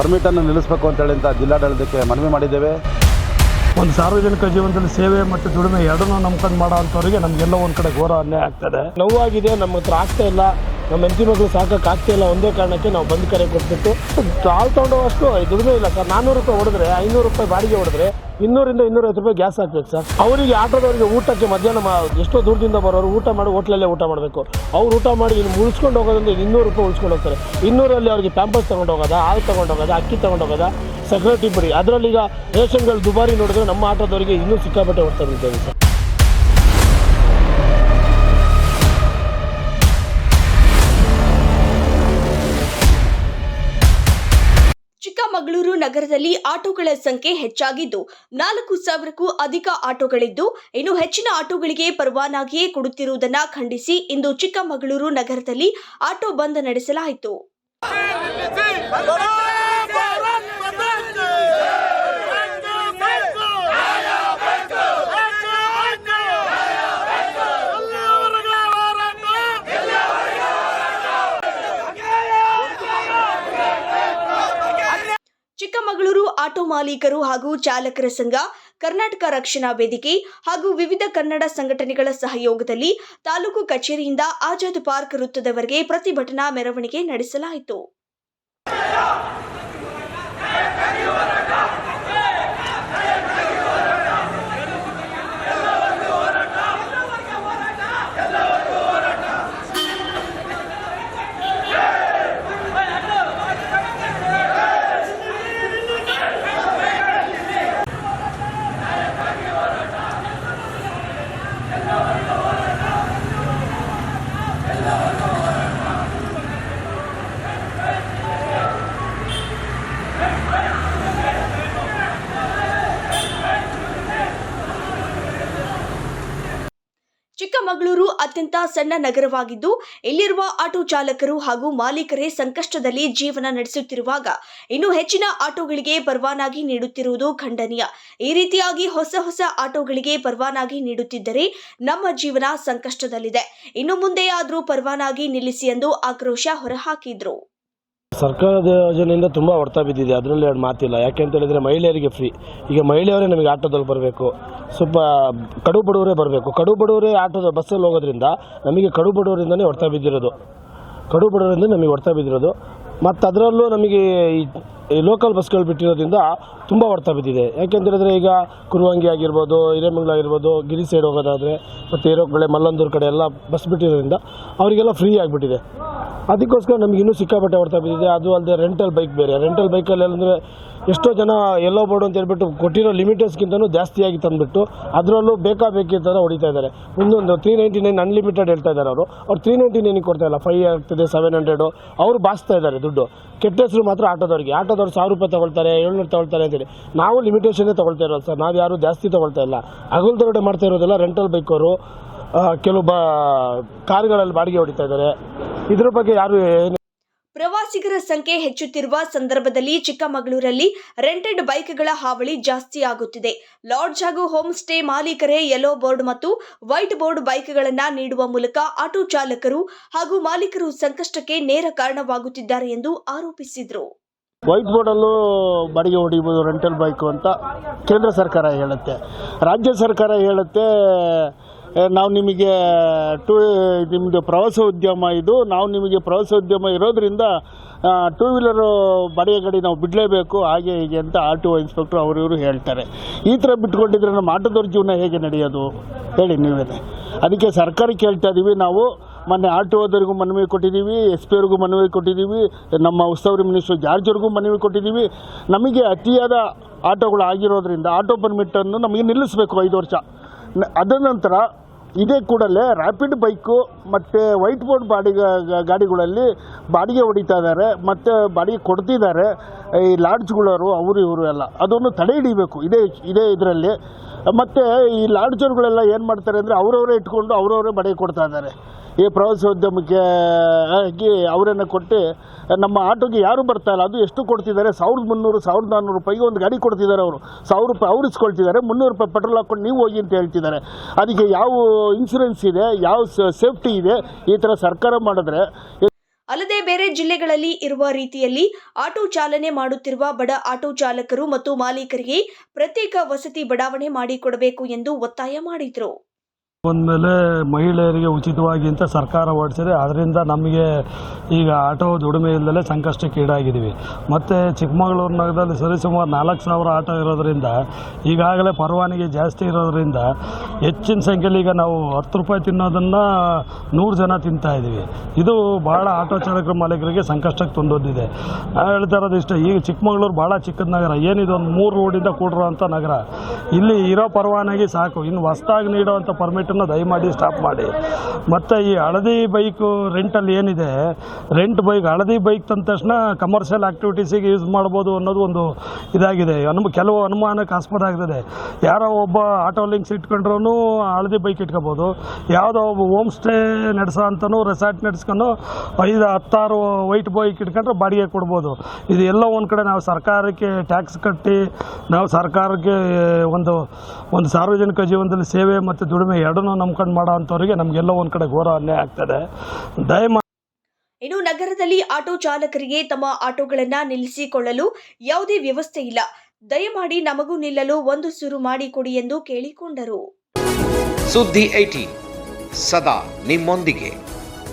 ಪರ್ಮಿಟನ್ನು ನಿಲ್ಲಿಸಬೇಕು ಅಂತೇಳಿ ಅಂತ ಜಿಲ್ಲಾಡಳಿತಕ್ಕೆ ಮನವಿ ಮಾಡಿದ್ದೇವೆ. ಒಂದು ಸಾರ್ವಜನಿಕ ಜೀವನದಲ್ಲಿ ಸೇವೆ ಮತ್ತು ದುಡಿಮೆ ಎರಡನ್ನೂ ನಂಬ್ಕೊಂಡು ಮಾಡೋ ಅಂಥವ್ರಿಗೆ ನಮಗೆಲ್ಲ ಒಂದು ಕಡೆ ಘೋರ ಅನ್ಯಾಯ ಆಗ್ತದೆ. ನೋವಾಗಿದೆ ನಮ್ಮ ಹತ್ರ ಆಗ್ತಾ ಇಲ್ಲ. ನಮ್ಮ ಹೆಂಡತಿ ಮಗಳು ಇಲ್ಲ. ಒಂದೇ ಕಾರಣಕ್ಕೆ ನಾವು ಬಂದ್ ಕರೆ ಕೊಟ್ಬಿಟ್ಟು. ಹಾಲು ತೊಗೊಂಡೋಗಷ್ಟು ದುಡ್ಡು ಇಲ್ಲ ಸರ್. ನಾನ್ನೂರು ರೂಪಾಯಿ ಹೊಡೆದ್ರೆ, ಐನೂರು ರೂಪಾಯಿ ಬಾಡಿಗೆ ಹೊಡೆದ್ರೆ ಇನ್ನೂರಿಂದ ಇನ್ನೂರೈವತ್ತು ರೂಪಾಯಿ ಗ್ಯಾಸ್ ಹಾಕ್ಬೇಕು ಸರ್. ಅವರಿಗೆ ಆಟೋದವರಿಗೆ ಊಟಕ್ಕೆ ಮಧ್ಯಾಹ್ನ ಎಷ್ಟೋ ದೂರದಿಂದ ಬರೋರು ಊಟ ಮಾಡಿ ಹೋಟ್ಲಲ್ಲೇ ಊಟ ಮಾಡಬೇಕು. ಅವ್ರು ಊಟ ಮಾಡಿ ಇನ್ನು ಉಳಿಸ್ಕೊಂಡು ಹೋಗೋದ್ರಿಂದ ಇನ್ನೂರು ರೂಪಾಯಿ ಉಳಿಸ್ಕೊಂಡು ಹೋಗ್ತಾರೆ. ಇನ್ನೂರಲ್ಲಿ ಅವ್ರಿಗೆ ಪ್ಯಾಂಪರ್ಸ್ ತೊಗೊಂಡು ಹೋಗೋದ, ಹಾಲು ತೊಗೊಂಡು ಹೋಗೋದ, ಅಕ್ಕಿ ತೊಗೊಂಡು ಹೋಗೋದ ಸೆಕ್ಯೂರಿಟಿ ಬರಿ. ಅದರಲ್ಲಿ ಈಗ ರೇಷನ್ಗಳು ದುಬಾರಿ ನೋಡಿದ್ರೆ ನಮ್ಮ ಆಟೋದವರಿಗೆ ಇನ್ನೂ ಸಿಕ್ಕಾಪಟ್ಟೆ ಹೊಡ್ತಾ ಇದ್ದೇವೆ ಸರ್. ಚಿಕ್ಕಮಗಳೂರು ನಗರದಲ್ಲಿ ಆಟೋಗಳ ಸಂಖ್ಯೆ ಹೆಚ್ಚಾಗಿದ್ದು, ನಾಲ್ಕು ಸಾವಿರಕ್ಕೂ ಅಧಿಕ ಆಟೋಗಳಿದ್ದು, ಇನ್ನು ಹೆಚ್ಚಿನ ಆಟೋಗಳಿಗೆ ಪರವಾನಗಿಯೇ ಕೊಡುತ್ತಿರುವುದನ್ನ ಖಂಡಿಸಿ ಇಂದು ಚಿಕ್ಕಮಗಳೂರು ನಗರದಲ್ಲಿ ಆಟೋ ಬಂದ್ ನಡೆಸಲಾಯಿತು. ಆಟೋ ಮಾಲೀಕರು ಹಾಗೂ ಚಾಲಕರ ಸಂಘ, ಕರ್ನಾಟಕ ರಕ್ಷಣಾ ವೇದಿಕೆ ಹಾಗೂ ವಿವಿಧ ಕನ್ನಡ ಸಂಘಟನೆಗಳ ಸಹಯೋಗದಲ್ಲಿ ತಾಲೂಕು ಕಚೇರಿಯಿಂದ ಆಜಾದ್ ಪಾರ್ಕ್ ವೃತ್ತದವರೆಗೆ ಪ್ರತಿಭಟನಾ ಮೆರವಣಿಗೆ ನಡೆಸಲಾಯಿತು. ಚಿಕ್ಕಮಗಳೂರು ಅತ್ಯಂತ ಸಣ್ಣ ನಗರವಾಗಿದ್ದು, ಇಲ್ಲಿರುವ ಆಟೋ ಚಾಲಕರು ಹಾಗೂ ಮಾಲೀಕರೇ ಸಂಕಷ್ಟದಲ್ಲಿ ಜೀವನ ನಡೆಸುತ್ತಿರುವಾಗ ಇನ್ನು ಹೆಚ್ಚಿನ ಆಟೋಗಳಿಗೆ ಪರವಾನಗಿ ನೀಡುತ್ತಿರುವುದು ಖಂಡನೀಯ. ಈ ರೀತಿಯಾಗಿ ಹೊಸ ಹೊಸ ಆಟೋಗಳಿಗೆ ಪರವಾನಗಿ ನೀಡುತ್ತಿದ್ದರೆ ನಮ್ಮ ಜೀವನ ಸಂಕಷ್ಟದಲ್ಲಿದೆ. ಇನ್ನು ಮುಂದೆಯಾದರೂ ಪರವಾನಗಿ ನಿಲ್ಲಿಸಿ ಎಂದು ಆಕ್ರೋಶ ಹೊರಹಾಕಿದ್ರು. ಸರ್ಕಾರದ ಯೋಜನೆಯಿಂದ ತುಂಬ ಹೊಡ್ತಾ ಬಿದ್ದಿದೆ. ಅದರಲ್ಲಿ ಎರಡು ಮಾತಿಲ್ಲ. ಯಾಕೆ ಅಂತ ಹೇಳಿದ್ರೆ ಮಹಿಳೆಯರಿಗೆ ಫ್ರೀ ಈಗ ಮಹಿಳೆಯವರೇ ನಮಗೆ ಆಟೋದಲ್ಲಿ ಬರಬೇಕು. ಸ್ವಲ್ಪ ಕಡು ಬಡವರೇ ಬರಬೇಕು. ಕಡು ಬಡವರೇ ಆಟೋದ ಬಸ್ಸಲ್ಲಿ ಹೋಗೋದ್ರಿಂದ ನಮಗೆ ಕಡು ಬಡವರಿಂದನೇ ಹೊಡ್ತಾ ಬಿದ್ದಿರೋದು. ಕಡು ಬಡವರಿಂದ ನಮಗೆ ಹೊಡ್ತಾ ಬಿದ್ದಿರೋದು. ಮತ್ತು ಅದರಲ್ಲೂ ನಮಗೆ ಈ ಲೋಕಲ್ ಬಸ್ಗಳು ಬಿಟ್ಟಿರೋದ್ರಿಂದ ತುಂಬ ಹೊಡ್ತಾ ಬಿದ್ದಿದೆ. ಯಾಕೆಂತ ಹೇಳಿದ್ರೆ ಈಗ ಕುರುವಂಗಿ ಆಗಿರ್ಬೋದು, ಹಿರೇಮಂಗ್ಲ ಆಗಿರ್ಬೋದು, ಗಿರಿ ಸೈಡ್ ಹೋಗೋದಾದರೆ, ಮತ್ತು ಹಿರೋಕಳೆ ಮಲ್ಲಂದೂರು ಕಡೆ ಎಲ್ಲ ಬಸ್ ಬಿಟ್ಟಿರೋದ್ರಿಂದ ಅವರಿಗೆಲ್ಲ ಫ್ರೀ ಆಗಿಬಿಟ್ಟಿದೆ. ಅದಕ್ಕೋಸ್ಕರ ನಮ್ಗೆ ಇನ್ನೂ ಸಿಕ್ಕಾಪಟ್ಟೆ ಹೊಡ್ತಾ ಬಿದ್ದಿದೆ. ಅದು ಅಲ್ಲದೆ ರೆಂಟಲ್ ಬೈಕ್ ಬೇರೆ. ರೆಂಟಲ್ ಬೈಕಲ್ಲಿ ಅಂದರೆ ಎಷ್ಟೋ ಜನ ಎಲ್ಲೋ ಬೋರ್ಡು ಅಂತ ಹೇಳ್ಬಿಟ್ಟು ಕೊಟ್ಟಿರೋ ಲಿಮಿಟರ್ಸ್ಗಿಂತನೂ ಜಾಸ್ತಿಯಾಗಿ ತಂದುಬಿಟ್ಟು ಅದರಲ್ಲೂ ಬೇಕಾಬೇಕಿ ಥರ ಹೊಡಿತಾ ಇದ್ದಾರೆ. ಒಂದೊಂದು ತ್ರೀ ನೈಂಟಿ ನೈನ್ ಅನ್ಲಿಮಿಟೆಡ್ ಹೇಳ್ತಾ ಇದ್ದಾರೆ ಅವರು. ಅವ್ರು ತ್ರೀ ನೈಂಟಿ ನೈನಿಗೆ ಕೊಡ್ತಾ ಇಲ್ಲ. ಫೈವ್ ಆಗ್ತದೆ ಸೆವೆನ್ ಹಂಡ್ರೆಡು ಅವರು ಬಾಸ್ತಾ ಇದ್ದಾರೆ ದುಡ್ಡು. ಕೆಟ್ಟ ಹೆಸರು ಮಾತ್ರ ಆಟೋದವ್ರಿಗೆ. ಆಟೋದವ್ರು ಸಾವಿರ ರೂಪಾಯಿ ತೊಗೊಳ್ತಾರೆ, ಏಳ್ನೂರು ತೊಗೊಳ್ತಾರೆ ಅಂತೇಳಿ. ನಾವು ಲಿಮಿಟೇಷನ್ನೇ ತೊಗೊಳ್ತಾ ಇರೋದು ಸರ್. ನಾವು ಯಾರು ಜಾಸ್ತಿ ತೊಗೊಳ್ತಾ ಇಲ್ಲ. ಹಗಲು ದರೋಡೆ ಮಾಡ್ತಾ ಇರೋದೆಲ್ಲ ರೆಂಟಲ್ ಅವರು ಕೆಲವು ಬಾ ಕಾರ್ಗಳಲ್ಲಿ ಬಾಡಿಗೆ ಹೊಡಿತಾ ಇದ್ದಾರೆ. ಇದ್ರ ಬಗ್ಗೆ ಯಾರು ಏನು ಪ್ರವಾಸಿಗರ ಸಂಖ್ಯೆ ಹೆಚ್ಚುತ್ತಿರುವ ಸಂದರ್ಭದಲ್ಲಿ ಚಿಕ್ಕಮಗಳೂರಲ್ಲಿ ರೆಂಟೆಡ್ ಬೈಕ್ಗಳ ಹಾವಳಿ ಜಾಸ್ತಿ ಆಗುತ್ತಿದೆ. ಲಾಡ್ಜ್ ಹಾಗೂ ಹೋಮ್ ಸ್ಟೇ ಮಾಲೀಕರೇ ಯೆಲ್ಲೋ ಬೋರ್ಡ್ ಮತ್ತು ವೈಟ್ ಬೋರ್ಡ್ ಬೈಕ್ಗಳನ್ನು ನೀಡುವ ಮೂಲಕ ಆಟೋ ಚಾಲಕರು ಹಾಗೂ ಮಾಲೀಕರು ಸಂಕಷ್ಟಕ್ಕೆ ನೇರ ಕಾರಣವಾಗುತ್ತಿದ್ದಾರೆ ಎಂದು ಆರೋಪಿಸಿದರು. ವೈಟ್ ಬೋರ್ಡಲ್ಲೂ ಬಾಡಿಗೆ ಹೊಡಿಬೋದು ರೆಂಟಲ್ ಬೈಕು ಅಂತ ಕೇಂದ್ರ ಸರ್ಕಾರ ಹೇಳುತ್ತೆ. ರಾಜ್ಯ ಸರ್ಕಾರ ಹೇಳುತ್ತೆ ನಾವು ನಿಮಗೆ ಟೂ ನಿಮ್ಮದು ಪ್ರವಾಸೋದ್ಯಮ ಇದು. ನಾವು ನಿಮಗೆ ಪ್ರವಾಸೋದ್ಯಮ ಇರೋದರಿಂದ ಟೂ ವೀಲರು ಬಾಡಿಗೆ ಗಾಡಿ ನಾವು ಬಿಡಲೇಬೇಕು. ಹಾಗೆ ಹೀಗೆ ಅಂತ ಆರ್ ಟಿ ಒ ಇನ್ಸ್ಪೆಕ್ಟ್ರು ಅವರು ಇವರು ಹೇಳ್ತಾರೆ. ಈ ಥರ ಬಿಟ್ಕೊಂಡಿದ್ರೆ ನಮ್ಮ ಆಟೋದವ್ರ ಜೀವನ ಹೇಗೆ ನಡೆಯೋದು? ಹೇಳಿ ನೀವೇ ಅದಕ್ಕೆ ಸರ್ಕಾರಕ್ಕೆ ಹೇಳ್ತಾ ಇದ್ದೀವಿ ನಾವು. ಮೊನ್ನೆ ಆರ್ ಟಿ ಓದವರಿಗೂ ಮನವಿ ಕೊಟ್ಟಿದ್ದೀವಿ ಎಸ್ ಪಿ ಅವ್ರಿಗೂ ಮನವಿ ಕೊಟ್ಟಿದ್ದೀವಿ ನಮ್ಮ ಉಸ್ತುವಾರಿ ಮಿನಿಸ್ಟರ್ ಜಾರ್ಜ್ ಅವ್ರಿಗೂ ಮನವಿ ಕೊಟ್ಟಿದ್ದೀವಿ ನಮಗೆ ಅತಿಯಾದ ಆಟೋಗಳು ಆಗಿರೋದ್ರಿಂದ, ಆಟೋ ಪರ್ಮಿಟನ್ನು ನಮಗೆ ನಿಲ್ಲಿಸಬೇಕು ಐದು ವರ್ಷ. ಅದ ನಂತರ ಇದೇ ಕೂಡಲೇ ರ್ಯಾಪಿಡ್ ಬೈಕು ಮತ್ತು ವೈಟ್ ಬೋರ್ಡ್ ಬಾಡಿಗೆ ಗಾಡಿಗಳಲ್ಲಿ ಬಾಡಿಗೆ ಹೊಡಿತಾ ಇದ್ದಾರೆ ಮತ್ತು ಬಾಡಿಗೆ ಕೊಡ್ತಿದ್ದಾರೆ ಈ ಲಾಡ್ಜ್ಗಳವರು ಅವರು, ಇವರು ಎಲ್ಲ. ಅದನ್ನು ತಡೆ ಹಿಡಿಬೇಕು. ಇದೇ ಇದೇ ಇದರಲ್ಲಿ ಮತ್ತು ಈ ಲಾಡ್ಜರ್ಗಳೆಲ್ಲ ಏನು ಮಾಡ್ತಾರೆ ಅಂದರೆ ಅವರವರೇ ಇಟ್ಕೊಂಡು ಅವರವರೇ ಬಾಡಿಗೆ ಕೊಡ್ತಾ ಇದ್ದಾರೆ. ಈ ಪ್ರವಾಸೋದ್ಯಮಕ್ಕೆ ಆಗಿ ಅವರನ್ನು ಕೊಟ್ಟು, ನಮ್ಮ ಆಟೋಗೆ ಯಾರು ಬರ್ತಾ ಇಲ್ಲ, ಅದು ಎಷ್ಟು ಕೊಡ್ತಿದ್ದಾರೆ? ಸಾವಿರದ ಮುನ್ನೂರು, ಸಾವಿರದ ನಾನ್ನೂರು ರೂಪಾಯಿಗೆ ಒಂದು ಗಾಡಿ ಕೊಡ್ತಿದ್ದಾರೆ ಅವರು. ಸಾವಿರ ರೂಪಾಯಿ ಅವ್ರು ಇಸ್ಕೊಳ್ತಿದ್ದಾರೆ, ಮುನ್ನೂರು ರೂಪಾಯಿ ಪೆಟ್ರೋಲ್ ಹಾಕ್ಕೊಂಡು ನೀವು ಹೋಗಿ ಅಂತ ಹೇಳ್ತಿದ್ದಾರೆ. ಅದಕ್ಕೆ ಯಾವ ಇನ್ಶೂರೆನ್ಸ್ ಇದೆ, ಯಾವ ಸೇಫ್ಟಿ ಇದೆ, ಈ ಥರ ಸರ್ಕಾರ ಮಾಡಿದ್ರೆ ಅಲ್ಲದೆ ಬೇರೆ ಜಿಲ್ಲೆಗಳಲ್ಲಿ ಇರುವ ರೀತಿಯಲ್ಲಿ ಆಟೋ ಚಾಲನೆ ಮಾಡುತ್ತಿರುವ ಬಡ ಆಟೋ ಚಾಲಕರು ಮತ್ತು ಮಾಲೀಕರಿಗೆ ಪ್ರತ್ಯೇಕ ವಸತಿ ಬಡಾವಣೆ ಮಾಡಿಕೊಡಬೇಕು ಎಂದು ಒತ್ತಾಯ ಮಾಡಿದರು. ಬಂದಮೇಲೆ ಮಹಿಳೆಯರಿಗೆ ಉಚಿತವಾಗಿ ಅಂತ ಸರ್ಕಾರ ಹೊರಡಿಸಿದೆ. ಅದರಿಂದ ನಮಗೆ ಈಗ ಆಟೋ ದುಡಿಮೆ ಇಲ್ಲದಲ್ಲೇ ಸಂಕಷ್ಟಕ್ಕೆ ಈಡಾಗಿದ್ದೀವಿ. ಮತ್ತು ಚಿಕ್ಕಮಗಳೂರು ನಗರದಲ್ಲಿ ಸರಿಸುಮಾರು ನಾಲ್ಕು ಸಾವಿರ ಆಟೋ ಇರೋದರಿಂದ, ಈಗಾಗಲೇ ಪರವಾನಗಿ ಜಾಸ್ತಿ ಇರೋದರಿಂದ ಹೆಚ್ಚಿನ ಸಂಖ್ಯೆಯಲ್ಲಿ ಈಗ ನಾವು ಹತ್ತು ರೂಪಾಯಿ ತಿನ್ನೋದನ್ನು ನೂರು ಜನ ತಿಂತಾ ಇದ್ದೀವಿ. ಇದು ಭಾಳ ಆಟೋ ಚಾಲಕರ ಮಾಲೀಕರಿಗೆ ಸಂಕಷ್ಟಕ್ಕೆ ತಂದೊದ್ದಿದೆ ಹೇಳ್ತಾ ಇರೋದು ಇಷ್ಟ, ಈಗ ಚಿಕ್ಕಮಗಳೂರು ಭಾಳ ಚಿಕ್ಕದ ನಗರ, ಏನಿದು ಒಂದು ಮೂರು ರೋಡಿಂದ ಕೂಡಿರೋ ನಗರ. ಇಲ್ಲಿ ಇರೋ ಪರವಾನಗಿ ಸಾಕು. ಇನ್ನು ಹೊಸ್ದಾಗಿ ನೀಡುವಂಥ ಪರ್ಮಿಟನ್ನು ದಯಮಾಡಿ ಸ್ಟಾಪ್ ಮಾಡಿ. ಮತ್ತು ಈ ಹಳದಿ ಬೈಕು ರೆಂಟಲ್ಲಿ ಏನಿದೆ ರೆಂಟ್ ಬೈಕ್, ಹಳದಿ ಬೈಕ್ ತಂದ ತಕ್ಷಣ ಕಮರ್ಷಿಯಲ್ ಆ್ಯಕ್ಟಿವಿಟೀಸಿಗೆ ಯೂಸ್ ಮಾಡ್ಬೋದು ಅನ್ನೋದು ಒಂದು ಇದಾಗಿದೆ. ಅನು ಕೆಲವು ಅನುಮಾನಕ್ಕೆ ಆಸ್ಪದ ಆಗ್ತದೆ. ಯಾರೋ ಒಬ್ಬ ಆಟೋ ಲಿಂಕ್ಸ್ ಇಟ್ಕೊಂಡ್ರೂ ಹಳದಿ ಬೈಕ್ ಇಟ್ಕೋಬೋದು. ಯಾವುದೋ ಒಬ್ಬ ಹೋಮ್ ಸ್ಟೇ ನಡೆಸೋ ಅಂತನೂ ರೆಸಾರ್ಟ್ ನಡೆಸ್ಕೊಂಡು ಐದು, ಹತ್ತಾರು ವೈಟ್ ಬೈಕ್ ಇಟ್ಕೊಂಡ್ರೆ ಬಾಡಿಗೆ ಕೊಡ್ಬೋದು. ಇದು ಎಲ್ಲ ಒಂದು ಕಡೆ ನಾವು ಸರ್ಕಾರಕ್ಕೆ ಟ್ಯಾಕ್ಸ್ ಕಟ್ಟಿ, ನಾವು ಸರ್ಕಾರಕ್ಕೆ ಒಂದು ಒಂದು ಸಾರ್ವಜನಿಕ ಜೀವನದಲ್ಲಿ ಸೇವೆ ಮತ್ತು ದುಡಿಮೆ ಎರಡನ್ನೂ ನಂಬ್ಕೊಂಡು ಮಾಡೋ ಅಂಥವ್ರಿಗೆ ನಮಗೆಲ್ಲ ಒಂದು ಕಡೆ ಘೋರ ಅನ್ಯಾಯ ಆಗ್ತದೆ. ದಯಮಾಡಿ ಇನ್ನು ನಗರದಲ್ಲಿ ಆಟೋ ಚಾಲಕರಿಗೆ ತಮ್ಮ ಆಟೋಗಳನ್ನ ನಿಲ್ಲಿಸಿಕೊಳ್ಳಲು ಯಾವುದೇ ವ್ಯವಸ್ಥೆ ಇಲ್ಲ. ದಯಮಾಡಿ ನಮಗೂ ನಿಲ್ಲಲು ಒಂದು ಸುರು ಮಾಡಿಕೊಡಿ ಎಂದು ಕೇಳಿಕೊಂಡರು. ಸುದ್ದಿ ಐಟಿ ಸದಾ ನಿಮ್ಮೊಂದಿಗೆ.